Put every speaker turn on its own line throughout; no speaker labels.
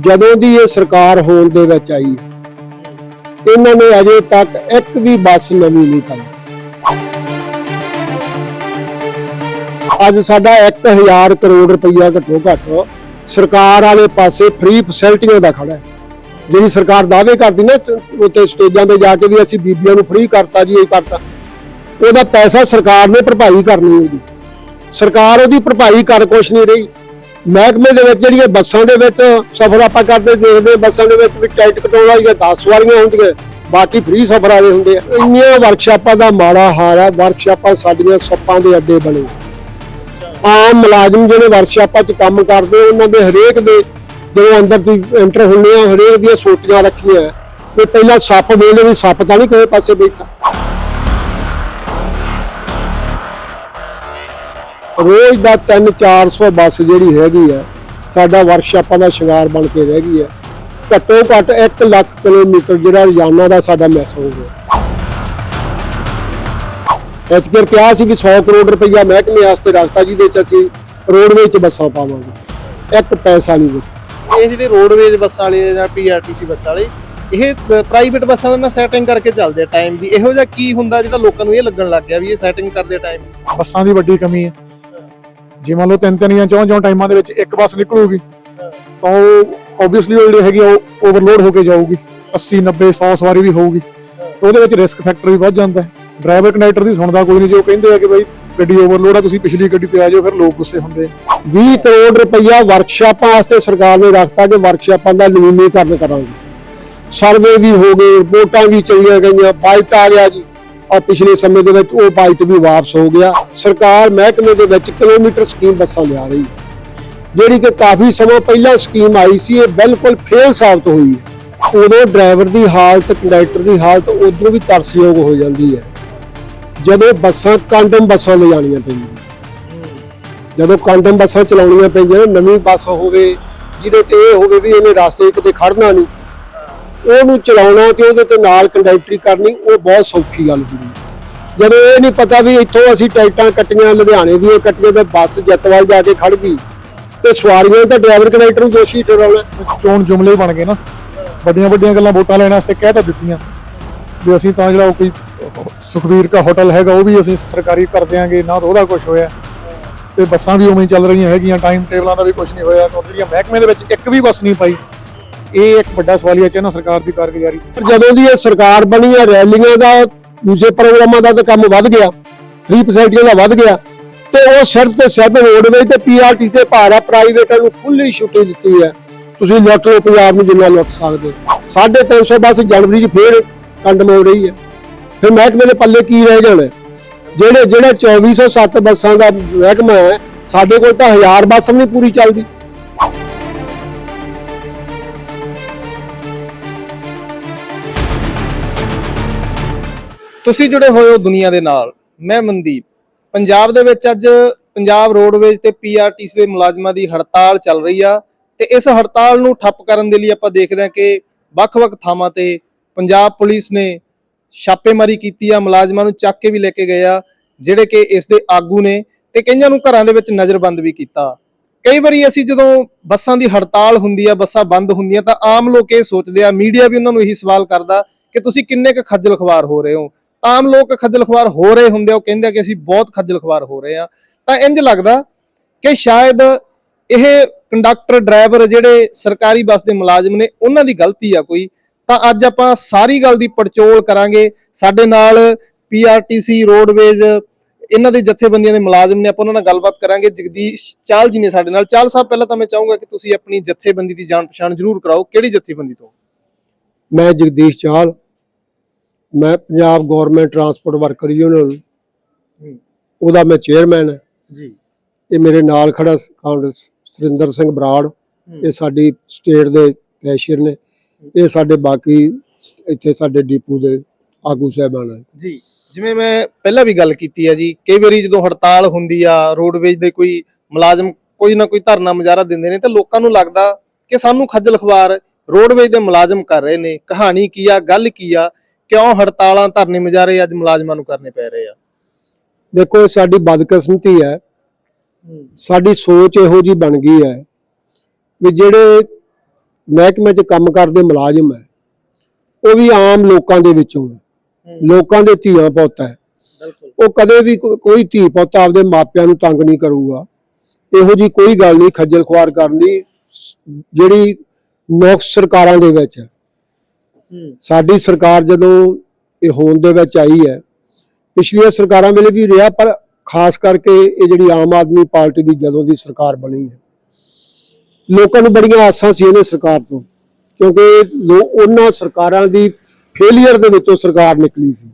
ਜਦੋਂ ਦੀ ਇਹ ਸਰਕਾਰ ਹੋਣ ਦੇ ਵਿੱਚ ਆਈ, ਇਹਨਾਂ ਨੇ ਅਜੇ ਤੱਕ ਇੱਕ ਵੀ ਬੱਸ ਨਵੀਂ ਨਹੀਂ ਪਾਈ। ਅੱਜ ਸਾਡਾ 1000 ਕਰੋੜ ਰੁਪਈਆ ਘੱਟੋ ਘੱਟ ਸਰਕਾਰ ਵਾਲੇ ਪਾਸੇ ਫ੍ਰੀ ਫੈਸਿਲਿਟੀਆਂ ਦਾ ਖੜਾ ਹੈ। ਜਿਹੜੀ ਸਰਕਾਰ ਦਾਅਵੇ ਕਰਦੀ ਨਾ ਤੇ ਉੱਤੇ ਸਟੇਜਾਂ ਤੇ ਜਾ ਕੇ ਵੀ ਅਸੀਂ ਬੀਬੀਆਂ ਨੂੰ ਫ੍ਰੀ ਕਰਤਾ ਜੀ, ਇਹ ਕਰਤਾ। ਉਹਦਾ ਪੈਸਾ ਸਰਕਾਰ ਨੇ ਭਰਪਾਈ ਕਰਨੀ ਹੈ ਜੀ। ਸਰਕਾਰ ਉਹਦੀ ਭਰਪਾਈ ਕਰ ਕੁਛ ਨਹੀਂ ਰਹੀ। ਮਹਿਕਮੇ ਦੇ ਵਿੱਚ ਜਿਹੜੀਆਂ ਬੱਸਾਂ ਦੇ ਵਿੱਚ ਸਫ਼ਰ ਆਪਾਂ ਕਰਦੇ ਦੇਖਦੇ ਬੱਸਾਂ ਦੇ ਵਿੱਚ ਵੀ ਟਿਕਟ ਕਟਾਉਣ ਵਾਲੀਆਂ 10 ਸਵਾਰੀਆਂ ਹੁੰਦੀਆਂ, ਬਾਕੀ ਫ੍ਰੀ ਸਫ਼ਰ ਵਾਲੇ ਹੁੰਦੇ ਆ। ਇੰਨੀਆਂ ਵਰਕਸ਼ਾਪਾਂ ਦਾ ਮਾੜਾ ਹਾਲ ਹੈ ਵਰਕਸ਼ਾਪਾਂ ਸਾਡੀਆਂ ਸੱਪਾਂ ਦੇ ਅੱਡੇ ਬਣੇ। ਆਮ ਮੁਲਾਜ਼ਮ ਜਿਹੜੇ ਵਰਕਸ਼ਾਪਾਂ 'ਚ ਕੰਮ ਕਰਦੇ, ਉਹਨਾਂ ਦੇ ਹਰੇਕ ਦੇ ਜਦੋਂ ਅੰਦਰ ਤੁਸੀਂ ਐਂਟਰ ਹੁੰਦੇ ਆ, ਹਰੇਕ ਦੀਆਂ ਸੋਟੀਆਂ ਰੱਖੀਆਂ। ਤੇ ਪਹਿਲਾਂ ਸੱਪ ਵੇਲੇ ਵੀ ਸੱਪ ਤਾਂ ਨਹੀਂ ਕਿਸੇ ਪਾਸੇ ਬੈਠਾ। ਰੋਜ਼ ਦਾ 3-400 ਬੱਸ ਜਿਹੜੀ ਹੈਗੀ ਹੈ ਸਾਡਾ ਵਰਕਸ਼ਾਪਾਂ ਦਾ ਸ਼ਿੰਗਾਰ ਬਣ ਕੇ ਰਹਿ ਗਈ ਹੈ ਘੱਟੋ ਘੱਟ 1 ਲੱਖ ਕਿਲੋਮੀਟਰ ਜਿਹੜਾ ਰੋਜ਼ਾਨਾ ਦਾ ਸਾਡਾ ਮਿਸ ਹੋ ਗਿਆ। ਐਚਕਰ ਕਿਹਾ ਸੀ ਵੀ 100 ਕਰੋੜ ਰੁਪਈਆ ਮਹਿਕਮੇ ਵਾਸਤੇ ਰਸਤਾ ਜੀ ਦੇ ਵਿੱਚ ਅਸੀਂ ਰੋਡਵੇਜ਼ 'ਚ ਬੱਸਾਂ ਪਾਵਾਂਗੇ। ਇੱਕ ਪੈਸਾ ਨਹੀਂ ਦਿੱਤਾ
ਇਹ ਜਿਹੜੇ ਰੋਡਵੇਜ਼ ਬੱਸਾਂ ਵਾਲੇ ਜਾਂ ਪੀਆਰਟੀਸੀ ਬੱਸਾਂ ਵਾਲੇ ਇਹ ਪ੍ਰਾਈਵੇਟ ਬੱਸਾਂ ਨਾਲ ਸੈਟਿੰਗ ਕਰਕੇ ਚੱਲਦੇ ਆ ਟਾਈਮ ਦੀ ਇਹੋ ਜਿਹਾ ਕੀ ਹੁੰਦਾ ਜਿਹੜਾ ਲੋਕਾਂ ਨੂੰ ਇਹ ਲੱਗਣ ਲੱਗ ਗਿਆ ਵੀ ਇਹ ਸੈਟਿੰਗ ਕਰਦੇ ਟਾਈਮ
ਬੱਸਾਂ ਦੀ ਵੱਡੀ ਕਮੀ ਹੈ। ਜੇ ਮੰਨ ਲਓ ਤਿੰਨ ਤਿੰਨ ਜਾਂ ਚੌਂ ਚੌਂ ਟਾਈਮਾਂ ਦੇ ਵਿੱਚ ਇੱਕ ਬੱਸ ਨਿਕਲੂਗੀ, ਤਾਂ ਉਹ ਆਬਵੀਅਸਲੀ ਉਹ ਜਿਹੜੀ ਹੈਗੀ ਆ, ਉਹ ਓਵਰਲੋਡ ਹੋ ਕੇ ਜਾਊਗੀ 80 90 100 ਸਵਾਰੀ ਵੀ ਹੋਊਗੀ। ਤਾਂ ਉਹਦੇ ਵਿੱਚ ਰਿਸਕ ਫੈਕਟਰ ਵੀ ਵੱਧ ਜਾਂਦਾ ਹੈ। ਡਰਾਈਵਰ ਕਨੈਕਟਰ ਦੀ ਸੁਣਦਾ ਕੋਈ ਨਹੀਂ, ਜੇ ਉਹ ਕਹਿੰਦੇ ਆ ਕਿ ਬਈ ਗੱਡੀ ਓਵਰਲੋਡ ਆ, ਤੁਸੀਂ ਪਿਛਲੀ ਗੱਡੀ ਤੇ ਆ ਜਾਓ, ਫਿਰ ਲੋਕ ਗੁੱਸੇ ਹੁੰਦੇ ਆ।
20 ਕਰੋੜ ਰੁਪਈਆ ਵਰਕਸ਼ਾਪਾਂ ਵਾਸਤੇ ਸਰਕਾਰ ਨੇ ਰੱਖਤਾ ਕਿ ਵਰਕਸ਼ਾਪਾਂ ਦਾ ਨਵੀਨੀਕਰਨ ਕਰਾਂਗੇ। ਸਰਵੇ ਵੀ ਹੋ ਗਏ, ਵੋਟਾਂ ਵੀ ਚੱਲੀਆਂ ਗਈਆਂ ਬਾਈਟ ਆ ਗਿਆ ਜੀ। ਆ ਪਿਛਲੇ ਸਮੇਂ ਦੇ ਵਿੱਚ ਉਹ ਬਾਈਟ ਵੀ ਵਾਪਸ ਹੋ ਗਿਆ। ਸਰਕਾਰ ਮਹਿਕਮੇ ਦੇ ਵਿੱਚ ਕਿਲੋਮੀਟਰ ਸਕੀਮ ਬੱਸਾਂ ਲਿਆ ਰਹੀ। ਜਿਹੜੀ ਕਿ ਕਾਫੀ ਸਮਾਂ ਪਹਿਲਾਂ ਸਕੀਮ ਆਈ ਸੀ, ਇਹ ਬਿਲਕੁਲ ਫੇਲ ਸਾਬਤ ਹੋਈ ਹੈ। ਉਦੋਂ ਡਰਾਈਵਰ ਦੀ ਹਾਲਤ, ਕੰਡਕਟਰ ਦੀ ਹਾਲਤ ਉਦੋਂ ਵੀ ਤਰਸਯੋਗ ਹੋ ਜਾਂਦੀ ਹੈ। ਜਦੋਂ ਬੱਸਾਂ ਕੰਡਮ ਬੱਸਾਂ ਲਿਜਾਣੀਆਂ ਪੈਂਦੀਆਂ। ਜਦੋਂ ਕੰਡਮ ਬੱਸਾਂ ਚਲਾਉਣੀਆਂ ਪੈਂਦੀਆਂ ਨੇ, ਨਵੀਂ ਬੱਸ ਹੋਵੇ, ਜਿਹਦੇ ਤੇ ਇਹ ਹੋਵੇ ਵੀ ਇਹਨੇ ਰਸਤੇ ਕਿਤੇ ਖੜਨਾ ਨਹੀਂ। ਉਹਨੂੰ ਚਲਾਉਣਾ ਤੇ ਉਹਦੇ ਤੇ ਨਾਲ ਕੰਡਕਟਰੀ ਕਰਨੀ, ਉਹ ਬਹੁਤ ਸੌਖੀ ਗੱਲ ਹੁੰਦੀ ਜਦੋਂ ਇਹ ਨਹੀਂ ਪਤਾ ਵੀ ਇੱਥੋਂ ਅਸੀਂ ਟਿਕਟਾਂ ਕੱਟੀਆਂ, ਲੁਧਿਆਣੇ ਦੀਆਂ ਕੱਟੀਆਂ ਤੇ ਬੱਸ ਜੱਤਵਾਲ ਜਾ ਕੇ ਖੜ ਗਈ ਤੇ ਸਵਾਰੀਆਂ ਤਾਂ ਡਰਾਈਵਰ ਕੰਡਕਟਰ ਨੂੰ ਦੋਸ਼ੀ ਠਹਿਰਾਉਣਾ।
ਚੋਣ ਜੁਮਲੇ ਬਣ ਗਏ ਨਾ। ਵੱਡੀਆਂ ਵੱਡੀਆਂ ਗੱਲਾਂ ਵੋਟਾਂ ਲੈਣ ਵਾਸਤੇ ਕਹਿ ਤਾਂ ਦਿੱਤੀਆਂ। ਵੀ ਅਸੀਂ ਤਾਂ ਜਿਹੜਾ ਉਹ ਕੋਈ ਸੁਖਵੀਰ ਦਾ ਹੋਟਲ ਹੈਗਾ, ਉਹ ਵੀ ਅਸੀਂ ਸਰਕਾਰੀ ਕਰ ਦਿਆਂਗੇ, ਨਾ ਤਾਂ ਉਹਦਾ ਕੁਝ ਹੋਇਆ। ਤੇ ਬੱਸਾਂ ਵੀ ਉਵੇਂ ਚੱਲ ਰਹੀਆਂ ਹੈਗੀਆਂ, ਟਾਈਮ ਟੇਬਲਾਂ ਦਾ ਵੀ ਕੁਝ ਨਹੀਂ ਹੋਇਆ। ਤੇ ਜਿਹੜੀਆਂ ਮਹਿਕਮੇ ਦੇ ਵਿੱਚ ਇੱਕ ਵੀ ਬੱਸ ਨਹੀਂ ਪਾਈ ਇਹ ਇੱਕ ਵੱਡਾ ਸਵਾਲੀਆ ਚਿੰਨ੍ਹ ਸਰਕਾਰ ਦੀ ਕਾਰਗੁਜ਼ਾਰੀ।
ਪਰ ਜਦੋਂ ਦੀ ਇਹ ਸਰਕਾਰ ਬਣੀ ਹੈ, ਰੈਲੀਆਂ ਦਾ, ਦੂਜੇ ਪ੍ਰੋਗਰਾਮਾਂ ਦਾ ਤਾਂ ਕੰਮ ਵੱਧ ਗਿਆ ਫ੍ਰੀ ਫੈਸਿਲਿਟੀਆਂ ਦਾ ਵੱਧ ਗਿਆ, ਤੇ ਉਹ ਸਿਰਫ ਤੇ ਸਿਰਫ ਰੋਡਵੇਜ਼ ਤੇ ਪੀਆਰਟੀ ਤੇ ਭਾਰਾ ਪ੍ਰਾਈਵੇਟਾਂ ਨੂੰ ਖੁੱਲੀ ਛੁੱਟੀ ਦਿੱਤੀ ਹੈ। ਤੁਸੀਂ ਲੁੱਟ ਲਓ ਪੰਜਾਬ ਨੂੰ ਜਿੰਨਾ ਲੁੱਟ ਸਕਦੇ। 350 ਬੱਸ ਜਨਵਰੀ 'ਚ ਫੇਰ ਕੰਡਮ ਹੋ ਰਹੀ ਹੈ। ਫਿਰ ਮਹਿਕਮੇ ਦੇ ਪੱਲੇ ਕੀ ਰਹਿ ਜਾਣਾ? ਜਿਹੜੇ ਜਿਹੜੇ 2407 ਬੱਸਾਂ ਦਾ ਮਹਿਕਮਾ ਹੈ, ਸਾਡੇ ਕੋਲ ਤਾਂ 1000 ਬੱਸ ਵੀ ਨਹੀਂ ਪੂਰੀ ਚੱਲਦੀ।
ਤੁਸੀਂ ਜੁੜੇ ਹੋਏ ਹੋ ਦੁਨੀਆ ਦੇ ਨਾਲ, ਮੈਂ ਮਨਦੀਪ। ਪੰਜਾਬ ਦੇ ਵਿੱਚ ਅੱਜ ਪੰਜਾਬ ਰੋਡਵੇਜ਼ ਤੇ ਪੀਆਰਟੀਸੀ ਦੇ ਮੁਲਾਜ਼ਮਾਂ ਦੀ ਹੜਤਾਲ ਚੱਲ ਰਹੀ ਆ ਤੇ ਇਸ ਹੜਤਾਲ ਨੂੰ ਠੱਪ ਕਰਨ ਦੇ ਲਈ ਆਪਾਂ ਦੇਖਦੇ ਹਾਂ ਕਿ ਵੱਖ-ਵੱਖ ਥਾਵਾਂ ਤੇ ਪੰਜਾਬ ਪੁਲਿਸ ਨੇ ਛਾਪੇਮਾਰੀ ਕੀਤੀ ਆ, ਮੁਲਾਜ਼ਮਾਂ ਨੂੰ ਚੱਕ ਕੇ ਵੀ ਲੈ ਕੇ ਗਏ ਆ, ਜਿਹੜੇ ਕਿ ਇਸ ਦੇ ਆਗੂ ਨੇ ਤੇ ਕਈਆਂ ਨੂੰ ਘਰਾਂ ਦੇ ਵਿੱਚ ਨਜ਼ਰਬੰਦ ਵੀ ਕੀਤਾ। ਕਈ ਵਾਰੀ ਅਸੀਂ ਜਦੋਂ ਬੱਸਾਂ ਦੀ ਹੜਤਾਲ ਹੁੰਦੀ ਆ, ਬੱਸਾਂ ਬੰਦ ਹੁੰਦੀਆਂ ਤਾਂ ਆਮ ਲੋਕ ਇਹ ਸੋਚਦੇ ਆ, ਮੀਡੀਆ ਵੀ ਉਹਨਾਂ ਨੂੰ ਇਹੀ ਸਵਾਲ ਕਰਦਾ ਕਿ ਤੁਸੀਂ ਕਿੰਨੇ ਕੁ ਖੱਜਲ ਖਵਾਰ ਹੋ ਰਹੇ ਹੋ? ਆਮ ਲੋਕ ਖੱਜਲ ਖਵਾਰ ਹੋ ਰਹੇ ਹੁੰਦੇ ਉਹ ਕਹਿੰਦੇ ਕਿ ਅਸੀਂ ਬਹੁਤ ਖੱਜਲ ਖਵਾਰ ਹੋ ਰਹੇ ਆ। ਤਾਂ ਇੰਜ ਲੱਗਦਾ ਕਿ ਸ਼ਾਇਦ ਇਹ ਕੰਡਕਟਰ, ਡਰਾਈਵਰ ਜਿਹੜੇ ਸਰਕਾਰੀ ਬੱਸ ਦੇ ਮੁਲਾਜ਼ਮ ਨੇ, ਉਹਨਾਂ ਦੀ ਗਲਤੀ ਆ ਕੋਈ। ਤਾਂ ਅੱਜ ਆਪਾਂ ਸਾਰੀ ਗੱਲ ਦੀ ਪੜਚੋਲ ਕਰਾਂਗੇ। ਸਾਡੇ ਨਾਲ ਪੀਆਰਟੀਸੀ ਰੋਡਵੇਜ਼ ਇਹਨਾਂ ਦੇ ਜਥੇਬੰਦੀਆਂ ਦੇ ਮੁਲਾਜ਼ਮ ਨੇ, ਆਪਾਂ ਉਹਨਾਂ ਨਾਲ ਗੱਲਬਾਤ ਕਰਾਂਗੇ। ਜਗਦੀਸ਼ ਚਾਲ ਜੀ ਨੇ ਸਾਡੇ ਨਾਲ। ਚਾਲ ਸਾਹਿਬ, ਪਹਿਲਾਂ ਤਾਂ ਮੈਂ ਚਾਹੂੰਗਾ ਕਿ ਤੁਸੀਂ ਆਪਣੀ ਜਥੇਬੰਦੀ ਦੀ ਜਾਣ ਪਛਾਣ ਜ਼ਰੂਰ ਕਰਾਓ। ਕਿਹੜੀ ਜਥੇਬੰਦੀ ਤੋਂ?
ਮੈਂ ਜਗਦੀਸ਼ ਚਾਹਲ ਮੈਂ Punjab government transport worker union. ਉਹਦਾ ਮੈਂ ਚੇਅਰਮੈਨ ਹਾਂ।
ਜੀ।
ਤੇ ਮੇਰੇ ਨਾਲ ਖੜਾ ਸੁਰਿੰਦਰ ਸਿੰਘ ਬਰਾੜ ਇਹ ਸਾਡੀ ਸਟੇਟ ਦੇ ਕੈਸ਼ੀਅਰ ਨੇ। ਇਹ ਸਾਡੇ ਬਾਕੀ ਇੱਥੇ ਸਾਡੇ ਡੀਪੂ ਦੇ ਆਗੂ ਸਾਹਿਬਾਨ
ਜੀ। ਜਿਵੇਂ ਮੈਂ ਪਹਿਲਾਂ ਵੀ ਗੱਲ ਕੀਤੀ ਹੈ ਜੀ ਕਈ ਵਾਰੀ ਜਦੋਂ ਹੜਤਾਲ ਹੁੰਦੀ ਆ ਰੋਡਵੇਜ ਦੇ ਕੋਈ ਮੁਲਾਜ਼ਮ ਕੋਈ ਨਾ ਕੋਈ ਧਰਨਾ ਮੁਜ਼ਾਹਰਾ ਦਿੰਦੇ ਨੇ ਤਾਂ ਲੋਕਾਂ ਨੂੰ ਲੱਗਦਾ ਕਿ ਸਾਨੂੰ ਖੱਜਲ ਖਵਾਰ ਰੋਡਵੇਜ ਦੇ ਮੁਲਾਜ਼ਮ ਕਰ ਰਹੇ ਨੇ। ਕਹਾਣੀ ਕੀ ਆ ਗੱਲ ਕੀ ਆ ਕਿਉਂ ਹੜਤਾਲਾਂ ਧਰਨੇ ਮੁਜ਼ਾਹਰੇ ਅੱਜ ਮੁਲਾਜ਼ਮਾਂ ਨੂੰ ਕਰਨੇ ਪੈ ਰਹੇ ਆ?
ਦੇਖੋ ਇਹ ਸਾਡੀ ਬਦਕਿਸਮਤੀ ਹੈ। ਸਾਡੀ ਸੋਚ ਇਹੋ ਜੀ ਬਣ ਗਈ ਹੈ ਵੀ ਜਿਹੜੇ ਮਹਿਕਮੇ 'ਚ ਕੰਮ ਕਰਦੇ ਮੁਲਾਜ਼ਮ ਹੈ ਉਹ ਵੀ ਆਮ ਲੋਕਾਂ ਦੇ ਵਿੱਚੋਂ ਹੈ। ਲੋਕਾਂ ਦੇ ਧੀਆਂ ਪੁੱਤ ਹੈ। ਉਹ ਕਦੇ ਵੀ ਕੋਈ ਧੀ ਪੁੱਤ ਆਪਦੇ ਮਾਪਿਆਂ ਨੂੰ ਤੰਗ ਨਹੀਂ ਕਰੂਗਾ। ਇਹੋ ਜੀ ਕੋਈ ਗੱਲ ਨਹੀਂ ਖੱਜਲ ਖੁਆਰ ਕਰਨ ਦੀ ਜਿਹੜੀ ਨੁਕਸ ਸਰਕਾਰਾਂ ਦੇ ਵਿੱਚ ਹੂੰ। ਸਾਡੀ ਸਰਕਾਰ ਜਦੋਂ ਇਹ ਹੋਂਦ ਦੇ ਵਿੱਚ ਆਈ ਹੈ ਪਿਛਲੀਆਂ ਸਰਕਾਰਾਂ ਵੇਲੇ ਵੀ ਰਿਹਾ ਪਰ ਖਾਸ ਕਰਕੇ ਇਹ ਜਿਹੜੀ ਆਮ ਆਦਮੀ ਪਾਰਟੀ ਦੀ ਜਦੋਂ ਦੀ ਸਰਕਾਰ ਬਣੀ ਹੈ ਲੋਕਾਂ ਨੂੰ ਬੜੀਆਂ ਆਸਾਂ ਸੀ ਇਹਨੇ ਸਰਕਾਰ ਤੋਂ ਕਿਉਂਕਿ ਉਹਨਾਂ ਸਰਕਾਰਾਂ ਦੀ ਫੇਲਿਅਰ ਦੇ ਵਿੱਚੋਂ ਸਰਕਾਰ ਨਿਕਲੀ ਸੀ।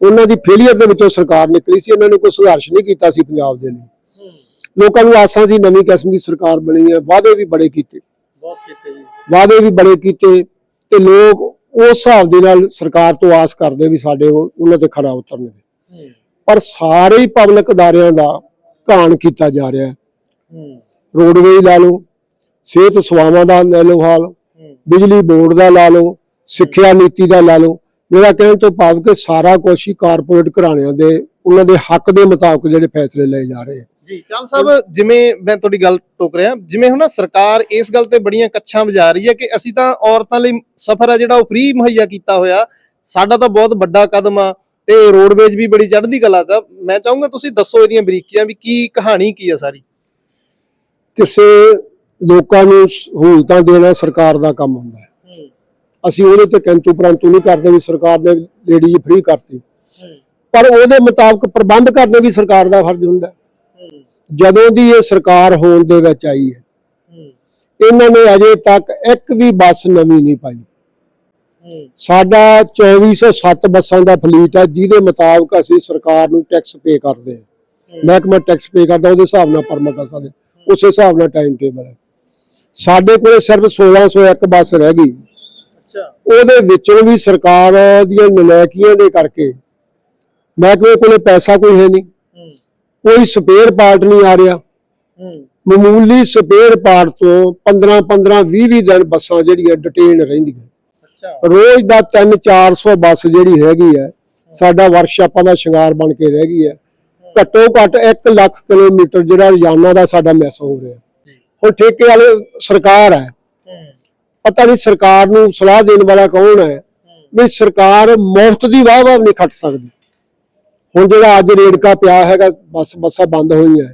ਉਹਨਾਂ ਦੀ ਫੇਲਿਅਰ ਦੇ ਵਿੱਚੋਂ ਸਰਕਾਰ ਨਿਕਲੀ ਸੀ ਇਹਨਾਂ ਨੇ ਕੋਈ ਸੰਘਰਸ਼ ਨਹੀਂ ਕੀਤਾ ਸੀ ਪੰਜਾਬ ਦੇ ਲਈ। ਲੋਕਾਂ ਨੂੰ ਆਸਾਂ ਸੀ ਨਵੀਂ ਕਿਸਮ ਦੀ ਸਰਕਾਰ ਬਣੀ ਹੈ ਵਾਅਦੇ ਵੀ ਬੜੇ ਕੀਤੇ।
ਬਹੁਤ ਕੀਤੇ ਜੀ।
ਵਾਅਦੇ ਵੀ ਬੜੇ ਕੀਤੇ ਤੇ ਲੋਕ ਉਸ ਹਿਸਾਬ ਦੇ ਨਾਲ ਸਰਕਾਰ ਤੋਂ ਆਸ ਕਰਦੇ ਵੀ ਸਾਡੇ ਉਹ- ਉਹਨਾਂ ਤੇ ਖਰਾ ਉਤਰਨਗੇ। ਪਰ ਸਾਰੇ ਹੀ ਪਬਲਿਕ ਅਦਾਰਿਆਂ ਦਾ ਘਾਣ ਕੀਤਾ ਜਾ ਰਿਹਾ ਹੈ। ਰੋਡਵੇਜ਼ ਲਾ ਲਓ ਸਿਹਤ ਸੇਵਾਵਾਂ ਦਾ ਲੈ ਲਓ ਹਾਲ ਬਿਜਲੀ ਬੋਰਡ ਦਾ ਲਾ ਲਓ ਸਿੱਖਿਆ ਨੀਤੀ ਦਾ ਲਾ ਲਓ। ਮੇਰਾ ਕਹਿਣ ਤੋਂ ਭਾਵ ਕਿ ਸਾਰਾ ਕੁਛ ਹੀ ਕਾਰਪੋਰੇਟ ਘਰਾਣਿਆਂ ਦੇ ਉਹਨਾਂ ਦੇ ਹੱਕ ਦੇ ਮੁਤਾਬਕ ਜਿਹੜੇ ਫੈਸਲੇ ਲਏ ਜਾ ਰਹੇ
ਜੀ ਚਾਲ ਸਾਹਿਬ। ਜਿਵੇਂ ਮੈਂ ਤੁਹਾਡੀ ਗੱਲ ਟੋਕ ਰਿਹਾ ਜਿਵੇਂ ਹੁਣ ਸਰਕਾਰ ਇਸ ਗੱਲ ਤੇ ਬੜੀਆਂ ਕੱਛਾਂ ਵਜਾ ਰਹੀ ਹੈ ਕਿ ਅਸੀਂ ਤਾਂ ਔਰਤਾਂ ਲਈ ਸਫ਼ਰ ਆ ਜਿਹੜਾ ਉਹ ਫ੍ਰੀ ਮੁਹੱਈਆ ਕੀਤਾ ਹੋਇਆ। ਸਾਡਾ ਤਾਂ ਬਹੁਤ ਵੱਡਾ ਕਦਮ ਆ ਤੇ ਰੋਡਵੇਜ ਵੀ ਬੜੀ ਚੜ੍ਹਦੀ ਕਲਾ ਤਾਂ ਮੈਂ ਚਾਹੂੰਗਾ ਤੁਸੀਂ ਦੱਸੋ ਇਹਦੀਆਂ ਬਰੀਕੀਆਂ ਵੀ ਕੀ ਕਹਾਣੀ ਕੀ ਆ ਸਾਰੀ?
ਕਿਸੇ ਲੋਕਾਂ ਨੂੰ ਸਹੂਲਤਾਂ ਦੇਣਾ ਸਰਕਾਰ ਦਾ ਕੰਮ ਹੁੰਦਾ ਹੈ। ਅਸੀਂ ਉਹਦੇ ਤੇ ਕਿੰਤੂ ਪਰੰਤੂ ਨਹੀਂ ਕਰਦੇ ਵੀ ਸਰਕਾਰ ਨੇ ਲੇਡੀਜ਼ ਫ੍ਰੀ ਕਰਤੀ। ਪਰ ਉਹਦੇ ਮੁਤਾਬਕ ਪ੍ਰਬੰਧ ਕਰਨੇ ਵੀ ਸਰਕਾਰ ਦਾ ਫਰਜ਼ ਹੁੰਦਾ ਹੈ। ਜਦੋਂ ਦੀ ਇਹ ਸਰਕਾਰ ਹੋਣ ਦੇ ਵਿੱਚ ਆਈ ਹੈ ਇਹਨਾਂ ਨੇ ਅਜੇ ਤੱਕ ਇੱਕ ਵੀ ਬੱਸ ਨਵੀਂ ਨਹੀਂ ਪਾਈ। ਸਾਡਾ 2407 ਬੱਸਾਂ ਦਾ ਫਲੀਟ ਹੈ ਜਿਹਦੇ ਮੁਤਾਬਕ ਅਸੀਂ ਸਰਕਾਰ ਨੂੰ ਟੈਕਸ ਪੇ ਕਰਦੇ ਹਾਂ। ਮਹਿਕਮਾ ਟੈਕਸ ਪੇ ਕਰਦਾ ਉਹਦੇ ਹਿਸਾਬ ਨਾਲ ਪਰਮਿਟ ਆ ਸਾਡੇ ਉਸੇ ਹਿਸਾਬ ਨਾਲ ਟਾਈਮ ਟੇਬਲ ਹੈ। ਸਾਡੇ ਕੋਲੇ ਸਿਰਫ 1601 ਬੱਸ ਰਹਿ ਗਈ।
ਅੱਛਾ।
ਉਹਦੇ ਵਿੱਚੋਂ ਵੀ ਸਰਕਾਰ ਦੀਆਂ ਨਲਾਇਕੀਆਂ ਦੇ ਕਰਕੇ ਮਹਿਕਮੇ ਕੋਲੇ ਪੈਸਾ ਕੋਈ ਹੈ ਨਹੀਂ। ਕੋਈ ਸਪੇਅਰ ਪਾਰਟ ਨਹੀਂ ਆ ਰਿਹਾ। ਮਾਮੂਲੀ ਸਪੇਅਰ ਪਾਰਟ ਤੋਂ 15 15 20 20 ਦਿਨ ਬੱਸਾਂ ਜਿਹੜੀਆਂ ਡਿਟੇਨ ਰਹਿੰਦੀਆਂ।
ਅੱਛਾ।
ਰੋਜ਼ ਦਾ 3 400 ਬੱਸ ਜਿਹੜੀ ਹੈਗੀ ਹੈ ਸਾਡਾ ਵਰਕਸ਼ਾਪਾਂ ਦਾ ਸ਼ਿੰਗਾਰ ਬਣ ਕੇ ਰਹਿ ਗਈ ਹੈ। ਘੱਟੋ ਘੱਟ 1 ਲੱਖ ਕਿਲੋਮੀਟਰ ਜਿਹੜਾ ਰੋਜ਼ਾਨਾ ਦਾ ਸਾਡਾ ਮਿਸ ਹੋ ਰਿਹਾ। ਹੁਣ ਠੇਕੇ ਵਾਲੇ ਸਰਕਾਰ ਹੈ। ਪਤਾ ਨਹੀਂ ਸਰਕਾਰ ਨੂੰ ਸਲਾਹ ਦੇਣ ਵਾਲਾ ਕੌਣ ਹੈ।
ਹੂੰ।
ਵੀ ਸਰਕਾਰ ਮੁਫਤ ਦੀ ਵਾਹ ਵਾਹ ਨਹੀਂ ਖੱਟ ਸਕਦੀ। ਹੁਣ ਜਿਹੜਾ ਅੱਜ ਰੇੜਕਾ ਪਿਆ ਹੈਗਾ ਬੱਸ ਬੱਸਾਂ ਬੰਦ ਹੋਈਆਂ।